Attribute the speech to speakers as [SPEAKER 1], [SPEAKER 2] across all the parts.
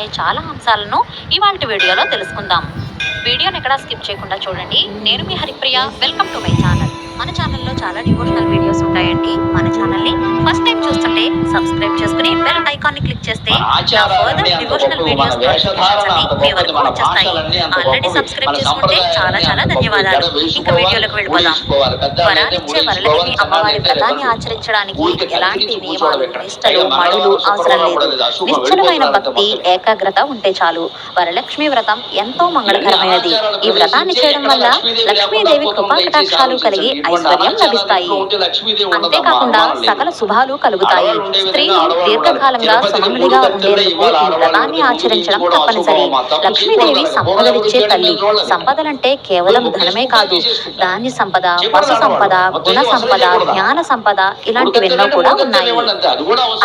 [SPEAKER 1] అనే చాలా అంశాలను ఇవాళ వీడియోలో తెలుసుకుందాం. వీడియోని ఎక్కడ స్కిప్ చేయకుండా చూడండి. నేను మీ Haripriya. Welcome to my channel. మన ఛానల్లో చాలా డివోషనల్ వీడియోస్ ఉంటాయండి. మన ఛానల్ని ఫస్ట్ టైం చూస్తుంటే సబ్స్క్రైబ్ చేసుకుని బెల్ ఐకాన్ని క్లిక్ చేస్తే డివోషనల్ వీడియోస్ మీ వరకు వచ్చేస్తాయి. ఆల్రెడీ సబ్స్క్రైబ్ చేసుకుంటే చాలా చాలా ధన్యవాదాలు. ఇంకా వీడియోలోకి వెళ్ళిపోదాం. వరాలిచ్చే వరలక్ష్మి అమ్మవారి వ్రతాన్ని. ఆచరించడానికి ఎలాంటి నియమాలు. నిష్టలు మడులు అవసరం లేదు. నిశ్చలమైన భక్తి ఏకాగ్రత ఉంటే చాలు. వరలక్ష్మి వ్రతం ఎంతో మంగళకరమైనది. ఈ వ్రతాన్ని చేయడం వల్ల లక్ష్మీదేవి కృపా కటాక్షాలు కలిగి ఐశ్వర్యం లభిస్తాయి. అంతేకాకుండా సకల శుభాలు కలుగుతాయి. స్త్రీలు దీర్ఘకాలంగా సుమంగళిగా ఉండేందుకు ఈ వ్రతాన్ని ఆచరించడం తప్పనిసరి. లక్ష్మీదేవి సంపదలిచ్చే తల్లి. సంపదలంటే కేవలం ధనమే కాదు. ధాన్య సంపద పశు సంపద గుణ సంపద జ్ఞాన సంపద ఇలాంటివెన్నో కూడా ఉన్నాయి.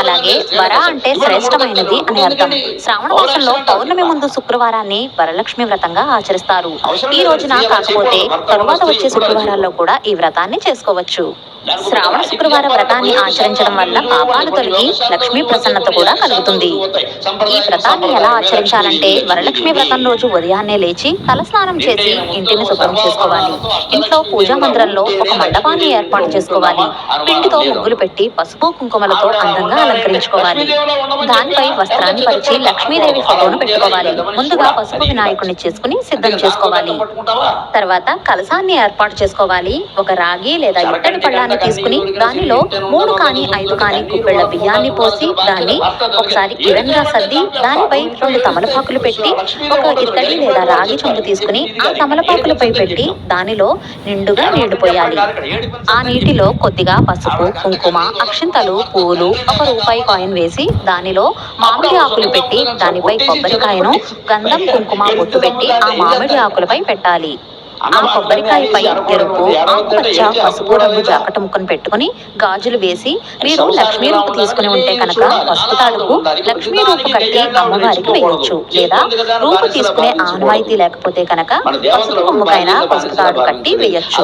[SPEAKER 1] అలాగే వర అంటే శ్రేష్టమైనది అని అర్థం. శ్రావణ మాసంలో పౌర్ణమి ముందు శుక్రవారాన్ని వరలక్ష్మి వ్రతంగా ఆచరిస్తారు. ఈ రోజున కాకపోతే తరువాత వచ్చే శుక్రవారాల్లో కూడా ఈ వ్రతాన్ని చేసుకోవచ్చు. శ్రావణ శుక్రవార వ్రతాన్ని ఆచరించడం వల్ల పాపాలు తొలగి లక్ష్మీ ప్రసన్నత కూడా కలుగుతుంది. ఈ వ్రతాన్ని ఎలా ఆచరించాలంటే వరలక్ష్మి వ్రతం రోజు ఉదయాన్నే లేచి తలస్నానం చేసి ఇంటిని శుభ్రం చేసుకోవాలి. ఇంట్లో పూజా మందిరంలో ఒక మండపాన్ని ఏర్పాటు చేసుకోవాలి. పిండితో ముగ్గులు పెట్టి పసుపు కుంకుమలతో అందంగా అలంకరించుకోవాలి. దానిపై వస్త్రాన్ని పరిచి లక్ష్మీదేవి ఫోటోను పెట్టుకోవాలి. ముందుగా పసుపు వినాయకుడిని చేసుకుని సిద్ధం చేసుకోవాలి. తర్వాత కలసాన్ని ఏర్పాటు చేసుకోవాలి. ఒక రాగి లేదా ఇట్టడి పళ్ళాన్ని తీసుకుని దానిలో మూడు కాని ఐదు కాని కుప్పెళ్ళ బియ్యాన్ని పోసి దాన్ని ఒకసారి కిరణ్గా సర్ది దానిపై రెండు తమలపాకులు పెట్టి ఒక ఇత్తడి లేదా రాగి చెంబు తీసుకుని ఆ తమలపాకులపై పెట్టి దానిలో నిండుగా నీళ్ళు పోయాలి. ఆ నీటిలో కొద్దిగా పసుపు కుంకుమ అక్షింతలు పూలు ఒక రూపాయి కాయిన్ వేసి దానిలో మామిడి ఆకులు పెట్టి దానిపై కొబ్బరికాయను గంధం కుంకుమ బొట్టు పెట్టి ఆ మామిడి ఆకులపై పెట్టాలి. ఆ కొబ్బరికాయపై ఎరుపు ఆకుపచ్చ పసుపు రంగు జాకెట్ ముక్కను పెట్టుకుని గాజులు వేసి మీరు లక్ష్మీ రూపు తీసుకుని ఉంటే కనుక పసుపు తాడుకు లక్ష్మీ రూపు కట్టి అమ్మవారికి వేయొచ్చు. లేదా రూపు తీసుకునే ఆనవాయితీ లేకపోతే కనుక పసుపు కొమ్ముకైనా పసుపు తాడు కట్టి వేయొచ్చు.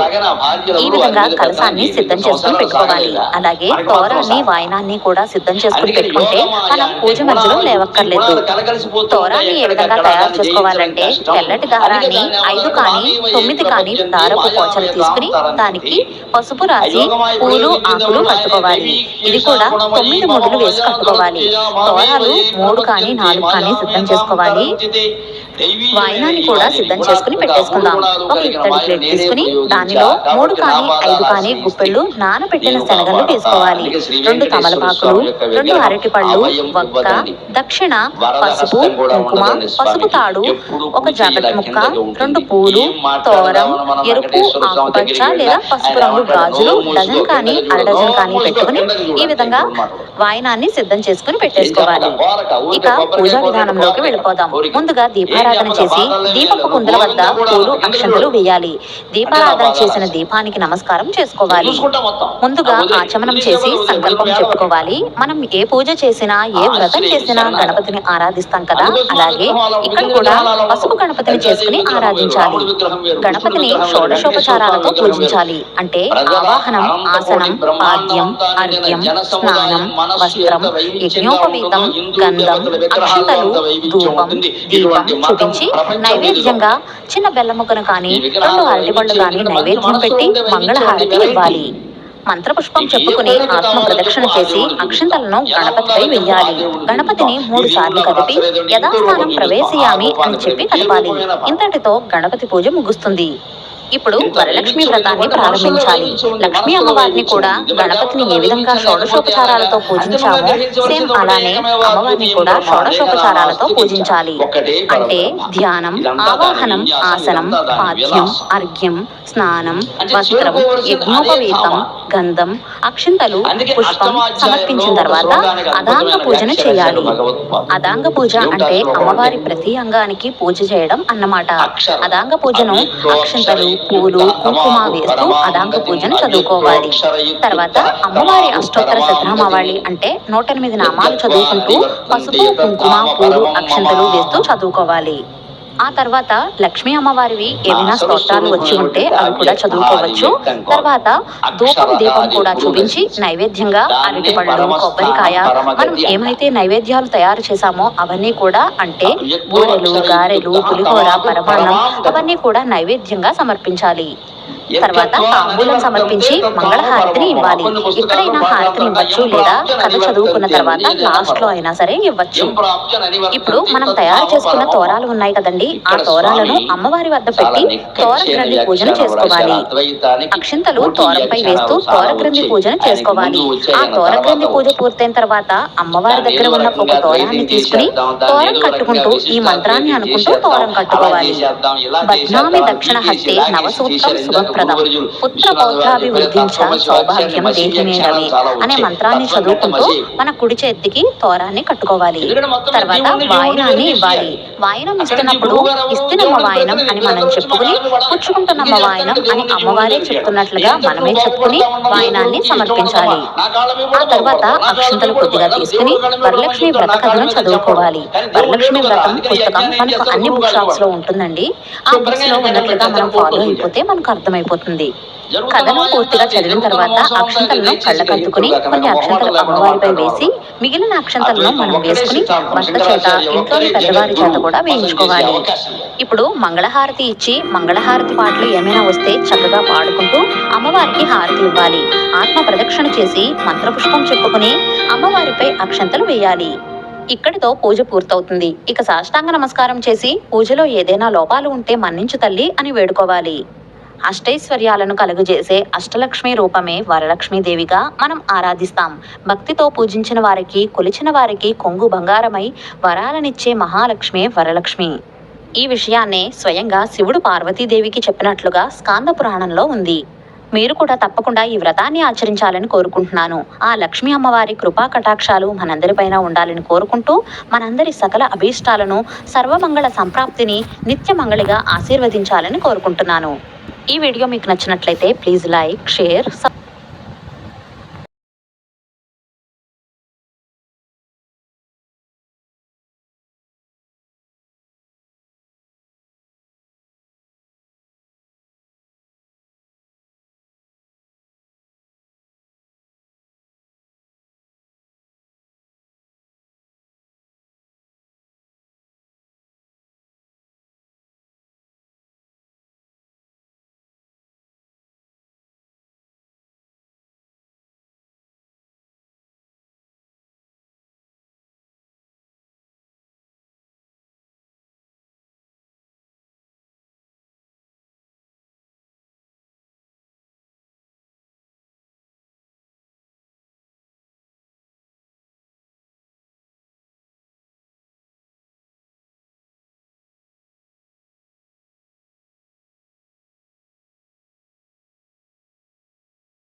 [SPEAKER 1] ఈ విధంగా కలసాన్ని సిద్ధం చేసుకుని పెట్టుకోవాలి. అలాగే తోరాన్ని వాయనాన్ని కూడా సిద్ధం చేసుకుని పెట్టుకుంటే మనం పూజ మధ్యలో లేవక్కర్లేదు. తోరాన్ని ఏ విధంగా తయారు చేసుకోవాలంటే తెల్లటి దారాన్ని ఐదు కానీ తొమ్మిది కానీ దారపు పోచలు తీసుకుని దానికి పసుపు రాసి పూలు ఆకులు కట్టుకోవాలి. ఇది కూడా తొమ్మిది ముడులు వేసి కట్టుకోవాలి. తోరాలు మూడు కానీ నాలుగు కానీ సిద్ధం చేసుకోవాలి. వాయినాన్ని కూడా సిద్ధం చేసుకుని పెట్టేసుకుందాం. ఒక ఇత్తడి ప్లేట్ తీసుకుని దానిలో మూడు కానీ ఐదు కానీ గుప్పెళ్ళు నానబెట్టిన శనగలు వేసుకోవాలి రెండు తమలపాకులు రెండు అరటి పళ్ళు వక్క దక్షిణ పసుపు కుంకుమ పసుపు తాడు ఒక జాకెట్ ముక్క రెండు పూలు తోరం ఎరుపు ఆకుపచ్చ లేదా పసుపు రంగు గాజులు డజన్ కానీ అర డజన్ కానీ పెట్టుకుని ఈ విధంగా వాయనాన్ని సిద్ధం చేసుకుని పెట్టేసుకోవాలి. ఇక పూజా విధానంలోకి వెళ్ళిపోదాం. ముందుగా దీపారాధన చేసి దీపపు కుందుల వద్ద పూలు అక్షంతలు వేయాలి. దీపారాధన చేసిన దీపానికి నమస్కారం చేసుకోవాలి. ముందుగా ఆచమనం చేసి సంకల్పం చెప్పుకోవాలి. మనం ఏ పూజ చేసినా ఏ వ్రతం చేసినా గణపతిని ఆరాధిస్తాం కదా. అలాగే ఇక్కడ కూడా పసుపు గణపతిని చేసుకుని ఆరాధించాలి. గణపతిని షోడశోపచారాలతో పూజించాలి. అంటే ఆవాహనం ఆసనం పాద్యం అర్ఘ్యం స్నానం వస్త్రం యజ్ఞోపవీతం గంధం అక్షతలు ధూపం దీపం చూపించి నైవేద్యంగా చిన్న బెల్లముక్కను కానీ రెండు అరటిపళ్ళు కానీ నైవేద్యం పెట్టి మంగళహారతి ఇవ్వాలి. మంత్రపుష్పం చెప్పుకుని ఆత్మ ప్రదక్షిణ చేసి అక్షింతలను గణపతిపై వెయ్యాలి. గణపతిని మూడు సార్లు కదిపి యథాస్థానం ప్రవేశయామి అని చెప్పి కలపాలి. ఇంతటితో గణపతి పూజ ముగుస్తుంది. ఇప్పుడు వరలక్ష్మి వ్రతాన్ని ప్రారంభించాలి. లక్ష్మీ అమ్మవారిని కూడా గణపతిని ఏ విధంగా షోడశోపచారాలతో పూజించామో సేమ్ అలానే అమ్మవారిని కూడా షోడశోపచారాలతో పూజించాలి. అంటే ధ్యానం ఆవాహనం ఆసనం పాద్యం అర్ఘ్యం స్నానం వస్త్రం యజ్ఞోపవీతం గంధం అక్షింతలు పుష్పం సమర్పించిన తర్వాత అదాంగ పూజను చేయాలి. అదాంగ పూజ అంటే అమ్మవారి ప్రతి అంగానికి పూజ చేయడం అన్నమాట. అదాంగ పూజను అక్షింతలు పూలు కుంకుమ వేస్తూ అదాంగ పూజను చదువుకోవాలి. తర్వాత అమ్మవారి అష్టోత్తర శతనామావళి అంటే నూట ఎనిమిది నామాలు చదువుకుంటూ పసుపు కుంకుమ పూలు అక్షంతలు వేస్తూ చదువుకోవాలి. ఆ తర్వాత లక్ష్మీ అమ్మవారివి ఏమైనా స్తోత్రాలు వచ్చి ఉంటే అవి కూడా చదువుకోవచ్చు. తర్వాత ధూపం దీపం కూడా చూపించి నైవేద్యంగా అరటిపళ్ళు కొబ్బరికాయ మనం ఏమైతే నైవేద్యాలు తయారు చేశామో అవన్నీ కూడా అంటే బూరెలు గారెలు పులిహోర పరమాన్నం అవన్నీ కూడా నైవేద్యంగా సమర్పించాలి. తర్వాత తాంబూలం సమర్పించి మంగళహారతిని ఇవ్వాలి. ఎక్కడైనా హారతిని ఇవ్వచ్చు లేదా? కథ చదువుకున్న తర్వాత లాస్ట్లో అయినా సరే ఇవ్వచ్చు. ఇప్పుడు మనం తయారు చేసుకున్న తోరాలు ఉన్నాయి కదండి. ఆ తోరాలను అమ్మవారి వద్ద పెట్టి తోర గ్రంథి పూజను చేసుకోవాలి. అక్షింతలు తోరంపై వేస్తూ తోర గ్రంథి పూజను చేసుకోవాలి. ఆ తోర గ్రంథి పూజ పూర్తయిన తర్వాత అమ్మవారి దగ్గర ఉన్న ఒక తోరాన్ని తీసుకుని తోరం కట్టుకుంటూ ఈ మంత్రాన్ని అనుకుంటూ తోరం కట్టుకోవాలి. బధ్నామి దక్షిణ హస్తే నవసూత్రం శుభప్రదం. పుత్ర పౌత్రాభివృద్ధించ సౌభాగ్యం దేహిమేడవి అనే మంత్రాన్ని చదువుకుంటూ మన కుడి చేతికి తోరాన్ని కట్టుకోవాలి. తర్వాత వాయనాన్ని ఇవ్వాలి. వాయనం ఇస్తున్నప్పుడు ఇస్తున్నమ్మ వాయనం అని మనం చెప్పుకుని పుచ్చుకుంటున్నమ్మ వాయనం అని అమ్మవారే చెప్తున్నట్లుగా మనమే చెప్పుకుని వాయనాన్ని సమర్పించాలి. ఆ తర్వాత అక్షంతలు కొద్దిగా తీసుకుని వరలక్ష్మి వ్రత కథను చదువుకోవాలి. వరలక్ష్మి వ్రతం పుస్తకం మనకు అన్ని బుక్ షాప్స్లో ఉంటుందండి. ఆ బుక్స్లో ఉన్నట్లుగా మనం ఫాలో అయిపోతే మనకు అర్థమైపోతుంది. కథను పూర్తిగా చదివిన తర్వాత అక్షంతలను కళ్ళకద్దుకుని కొన్ని అక్షంతలు అమ్మవారిపై వేసి మిగిలిన అక్షంతలను మనం వేసుకుని భర్త చేత ఇంట్లోని పెద్దవారి చేత కూడా వేయించుకోవాలి. ఇప్పుడు మంగళహారతి ఇచ్చి మంగళహారతి పాటలు ఏమైనా వస్తే చక్కగా పాడుకుంటూ అమ్మవారికి హారతి ఇవ్వాలి. ఆత్మ ప్రదక్షిణ చేసి మంత్రపుష్పం చెప్పుకుని అమ్మవారిపై అక్షంతలు వేయాలి. ఇక్కడితో పూజ పూర్తవుతుంది. ఇక సాష్టాంగ నమస్కారం చేసి పూజలో ఏదైనా లోపాలు ఉంటే మన్నించు తల్లి అని వేడుకోవాలి. అష్టైశ్వర్యాలను కలుగజేసే అష్టలక్ష్మి రూపమే వరలక్ష్మీదేవిగా మనం ఆరాధిస్తాం. భక్తితో పూజించిన వారికి కొలిచిన వారికి కొంగు బంగారమై వరాలనిచ్చే మహాలక్ష్మి వరలక్ష్మి. ఈ విషయాన్నే స్వయంగా శివుడు పార్వతీదేవికి చెప్పినట్లుగా స్కాంద పురాణంలో ఉంది. మీరు కూడా తప్పకుండా ఈ వ్రతాన్ని ఆచరించాలని కోరుకుంటున్నాను. ఆ లక్ష్మీ అమ్మవారి కృపా కటాక్షాలు మనందరిపైన ఉండాలని కోరుకుంటూ మనందరి సకల అభీష్టాలను సర్వమంగళ సంప్రాప్తిని నిత్యమంగళిగా ఆశీర్వదించాలని కోరుకుంటున్నాను. ఈ వీడియో మీకు నచ్చినట్లయితే ప్లీజ్ లైక్ షేర్ సబ్